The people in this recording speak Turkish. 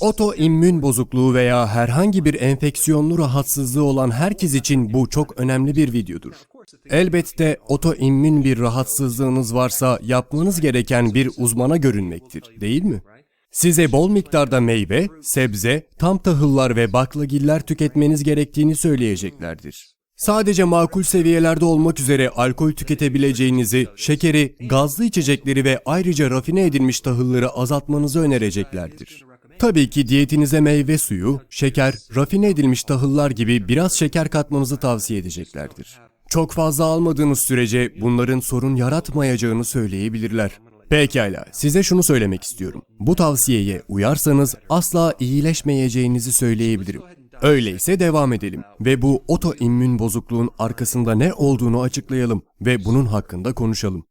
Otoimmün bozukluğu veya herhangi bir enfeksiyonlu rahatsızlığı olan herkes için bu çok önemli bir videodur. Elbette otoimmün bir rahatsızlığınız varsa yapmanız gereken bir uzmana görünmektir, değil mi? Size bol miktarda meyve, sebze, tam tahıllar ve baklagiller tüketmeniz gerektiğini söyleyeceklerdir. Sadece makul seviyelerde olmak üzere alkol tüketebileceğinizi, şekeri, gazlı içecekleri ve ayrıca rafine edilmiş tahılları azaltmanızı önereceklerdir. Tabii ki diyetinize meyve suyu, şeker, rafine edilmiş tahıllar gibi biraz şeker katmanızı tavsiye edeceklerdir. Çok fazla almadığınız sürece bunların sorun yaratmayacağını söyleyebilirler. Pekala, size şunu söylemek istiyorum. Bu tavsiyeye uyarsanız asla iyileşmeyeceğinizi söyleyebilirim. Öyleyse devam edelim ve bu otoimmün bozukluğun arkasında ne olduğunu açıklayalım ve bunun hakkında konuşalım.